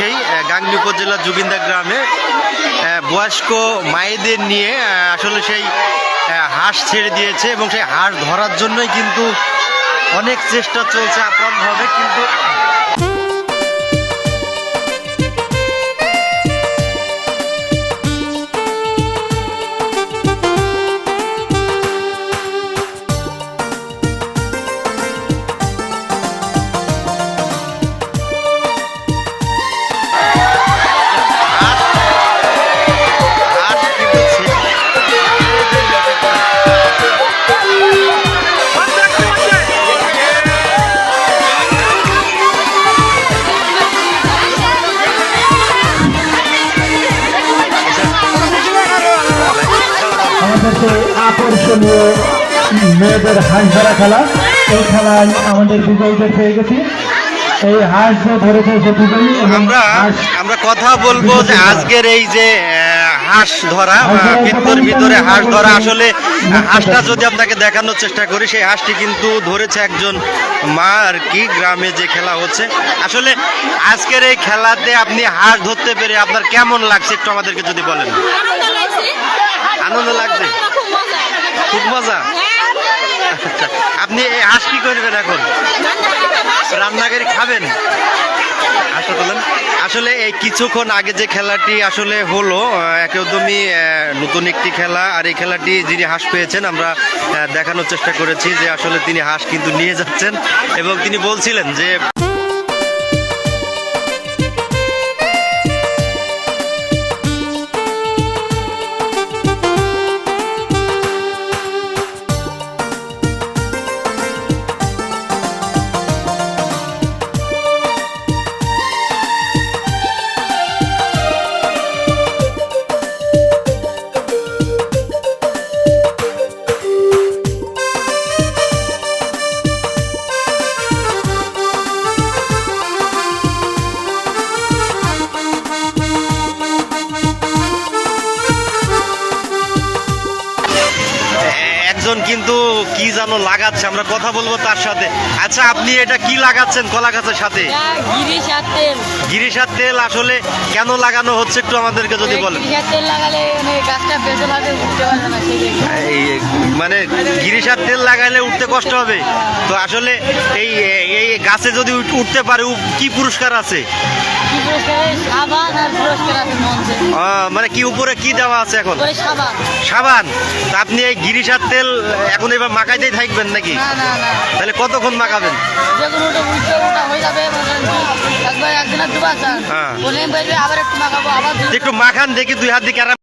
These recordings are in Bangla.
সেই গাংনী উপজেলার জুবিন্দা গ্রামে বয়স্ক মায়েদের নিয়ে আসলে সেই হাঁস ছেড়ে দিয়েছে এবং সেই হাঁস ধরার জন্যই কিন্তু অনেক চেষ্টা চলছে আপনভাবে কিন্তু মেয়েদের হাঁস ধরা খেলা। এই খেলায় আমাদের বিজয়ীদের পেয়ে গেছি। এই হাঁস যে ধরেছে সে বিজয়ী আমরা আমরা কথা বলব যে আজকের এই যে হাঁস ধরা ভিতর ভিতরে হাঁস ধরা আসলে হাঁসটা যদি আপনাকে দেখানোর চেষ্টা করি সেই হাঁসটি কিন্তু ধরেছে একজন মা আর কি গ্রামে যে খেলা হচ্ছে। আসলে আজকের এই খেলাতে আপনি হাঁস ধরতে পেরে আপনার কেমন লাগছে একটু আমাদেরকে যদি বলেন? আনন্দ লাগছে। আনন্দ লাগছে? খুব মজা। খুব মজা? আচ্ছা আপনি এই হাঁস কি করবেন এখন? রান্না খাবেন? হাঁসটা তোলেন। আসলে এই কিছুক্ষণ আগে যে খেলাটি আসলে হলো একদমই নতুন একটি খেলা, আর এই খেলাটি যিনি হাঁস পেয়েছেন, আমরা দেখানোর চেষ্টা করেছি যে আসলে তিনি হাঁস কিন্তু নিয়ে যাচ্ছেন এবং তিনি বলছিলেন যে একজন কিন্তু কি যেন লাগাচ্ছে আমরা কথা বলব তার সাথে। আচ্ছা আপনি এটা কি লাগাচ্ছেন কলা গাছের সাথে? গিরিশার তেল। আসলে কেন লাগানো হচ্ছে একটু আমাদেরকে যদি বলেন? লাগালে মানে মানে গিরিশার তেল লাগাইলে উঠতে কষ্ট হবে? তো আসলে এই এই গাছে যদি উঠ- উঠতে পারে কি পুরস্কার আছে? মানে কি উপরে কি দেওয়া আছে এখন? সাবান। তা আপনি এই গিরিশার তেল এখন এবার মাখাইতেই থাকবেন নাকি? তাহলে কতক্ষণ মাখাবেন? হয়ে একটু মাখান দেখি দুই হাত দিকে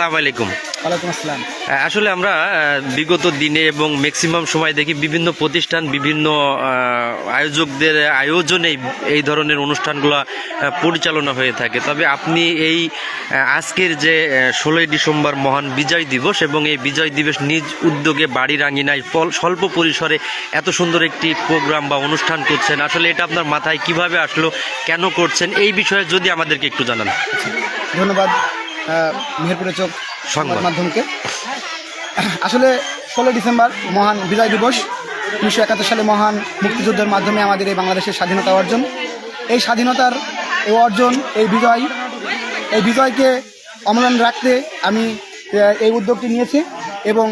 আসসালামু আলাইকুম। ওয়ালাইকুম আসসালাম। আসলে আমরা বিগত দিনে এবং ম্যাক্সিমাম সময় দেখি বিভিন্ন প্রতিষ্ঠান বিভিন্ন আয়োজকদের আয়োজনে এই ধরনের অনুষ্ঠানগুলো পরিচালনা হয়ে থাকে। তবে আপনি এই আজকের যে ষোলোই ডিসেম্বর মহান বিজয় দিবস এবং এই বিজয় দিবস নিজ উদ্যোগে বাড়ির আঙিনায় ফল- স্বল্প পরিসরে এত সুন্দর একটি প্রোগ্রাম বা অনুষ্ঠান করছেন আসলে এটা আপনার মাথায় কীভাবে আসলো কেন করছেন এই বিষয়ে যদি আমাদেরকে একটু জানান। ধন্যবাদ। মেহেরপুরের চোখ সংবাদ। মাধ্যমকে। আসলে ষোলো ডিসেম্বর মহান বিজয় দিবস। উনিশশো একাত্তর সালে মহান মুক্তিযুদ্ধের মাধ্যমে আমাদের এই বাংলাদেশের স্বাধীনতা অর্জন। এই স্বাধীনতার এই অর্জন এই বিজয় এই বিজয়কে অমলান রাখতে আমি এই উদ্যোগটি নিয়েছি এবং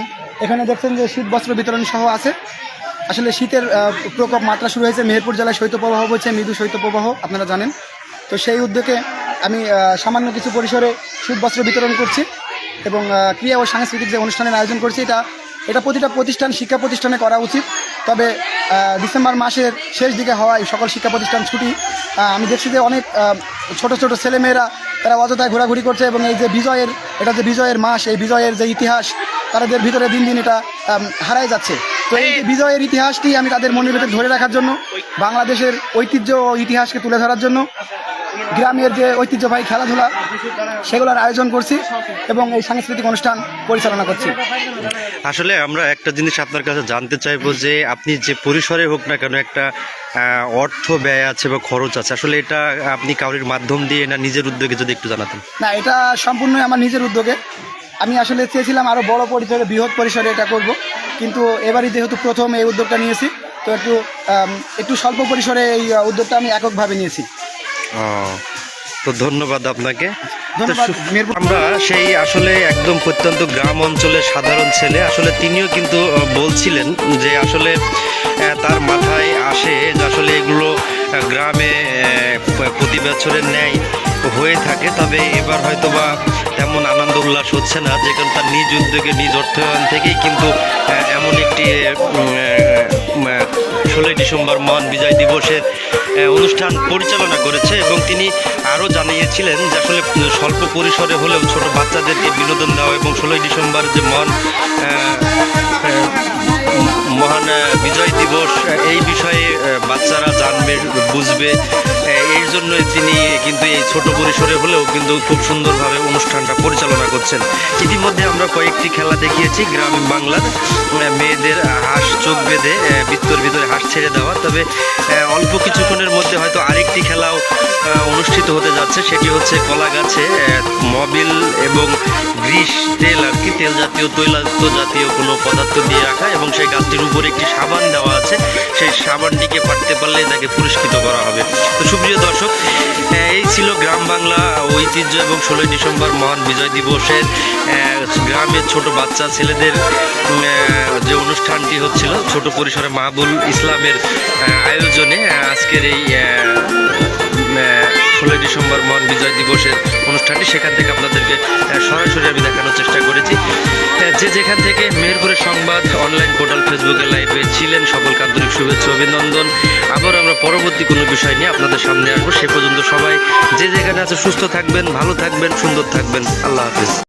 এখানে দেখছেন যে শীত বস্ত্র বিতরণ সহ আছে। আসলে শীতের প্রকোপ মাত্রা শুরু হয়েছে মেহেরপুর জেলায় শৈত্যপ্রবাহ বলছে মৃদু শৈত্যপ্রবাহ আপনারা জানেন। তো সেই উদ্যোগে আমি সামান্য কিছু পরিসরে শীত বস্ত্র বিতরণ করছি এবং ক্রিয়া ও সাংস্কৃতিক যে অনুষ্ঠানের আয়োজন করছি, এটা এটা প্রতিটা প্রতিষ্ঠান, শিক্ষা প্রতিষ্ঠানে করা উচিত। তবে ডিসেম্বর মাসের শেষ দিকে হওয়ায় সকল শিক্ষা প্রতিষ্ঠান ছুটি আমি দেখছি যে অনেক ছোট ছোট ছেলেমেয়েরা, তারা অযথায় ঘোরাঘুরি করছে এবং এই যে বিজয়ের, এটা যে বিজয়ের মাস, এই বিজয়ের যে ইতিহাস, তাদের ভিতরে দিন দিন এটা হারায় যাচ্ছে। তো এই বিজয়ের ইতিহাসটি আমি তাদের মনের ভিতরে ধরে রাখার জন্য, বাংলাদেশের ঐতিহ্য ও ইতিহাসকে তুলে ধরার জন্য গ্রামের যে ঐতিহ্যবাহী খেলাধুলা সেগুলোর আয়োজন করছি এবং এই সাংস্কৃতিক অনুষ্ঠান পরিচালনা করছি। আসলে আমরা একটা জিনিস আপনার কাছে জানতে চাইব যে আপনি যে পরিসরে হোক না কেন একটা অর্থ ব্যয় আছে বা খরচ আছে আসলে এটা আপনি কাউরির মাধ্যম দিয়ে না নিজের উদ্যোগে যদি একটু জানাতেন? না এটা সম্পূর্ণই আমার নিজের উদ্যোগে। আমি আসলে চেয়েছিলাম আরও বড় পরিসরে বৃহৎ পরিসরে এটা করব কিন্তু এবারই যেহেতু প্রথম এই উদ্যোগটা নিয়েছি তো একটু একটু স্বল্প পরিসরে এই উদ্যোগটা আমি এককভাবে নিয়েছি। তো ধন্যবাদ আপনাকে। আমরা সেই আসলে একদম প্রত্যন্ত গ্রাম অঞ্চলের সাধারণ ছেলে। আসলে তিনিও কিন্তু বলছিলেন যে আসলে তার মাথায় আসে যে আসলে এগুলো গ্রামে প্রতি বছরের ন্যায় হয়ে থাকে। তবে এবার হয়তো বা তেমন আনন্দ উল্লাস হচ্ছে না। যে কারণ তার নিজ উদ্যোগে নিজ অর্থায়ন থেকেই কিন্তু এমন একটি ষোলোই ডিসেম্বর মহান বিজয় দিবসের অনুষ্ঠান পরিচালনা করেছে এবং তিনি আরও জানিয়েছিলেন যে আসলে স্বল্প পরিসরে হলেও ছোট বাচ্চাদেরকে বিনোদন দেওয়া এবং ষোলোই ডিসেম্বর যে মহান মহান বিজয় দিবস এই বিষয়ে বাচ্চারা জানবে, বুঝবে। এর জন্য তিনি কিন্তু এই ছোট পরিসরে হলেও কিন্তু খুব সুন্দরভাবে অনুষ্ঠানটা পরিচালনা করছেন। ইতিমধ্যে আমরা কয়েকটি খেলা দেখিয়েছি, গ্রাম বাংলার মেয়েদের হাঁস চোখ বেঁধে বৃত্তর ভিতরে হাঁস ছেড়ে দেওয়া। তবে অল্প কিছুক্ষণের মধ্যে হয়তো আরেকটি খেলাও অনুষ্ঠিত হতে যাচ্ছে, সেটি হচ্ছে কলা গাছে মবিল এবং গ্রিস তেল আর কি তেল জাতীয়, তৈলাক্ত জাতীয় কোনো পদার্থ দিয়ে রাখা এবং সেই গাছটির উপরে একটি সাবান দেওয়া আছে। সেই সাবানটিকে পাঠতে পারলে তাকে পুরস্কৃত করা হবে। তো সুপ্রিয় দর্শক এই ছিল গ্রাম বাংলা ঐতিহ্য এবং ষোলোই ডিসেম্বর মহান বিজয় দিবসের গ্রামের ছোট বাচ্চা ছেলেদের যে অনুষ্ঠানটি হচ্ছিল, ছোট পরিসরে মাহবুল ইসলামের আয়োজনে আজকের এই ষোলোই ডিসেম্বর মহান বিজয় দিবসের অনুষ্ঠানটি, সেখান থেকে আপনাদেরকে সরাসরি আমি দেখানোর চেষ্টা করেছি। যে যেখান থেকে মেহেরপুরের সংবাদ অনলাইন পোর্টাল ফেসবুকে লাইভে ছিলেন, সকলকে আন্তরিক শুভেচ্ছা, অভিনন্দন। আবার আমরা পরবর্তী কোনো বিষয় নিয়ে আপনাদের সামনে আসব। সে পর্যন্ত সবাই যে যেখানে আছে সুস্থ থাকবেন, ভালো থাকবেন, সুন্দর থাকবেন। আল্লাহ হাফিজ।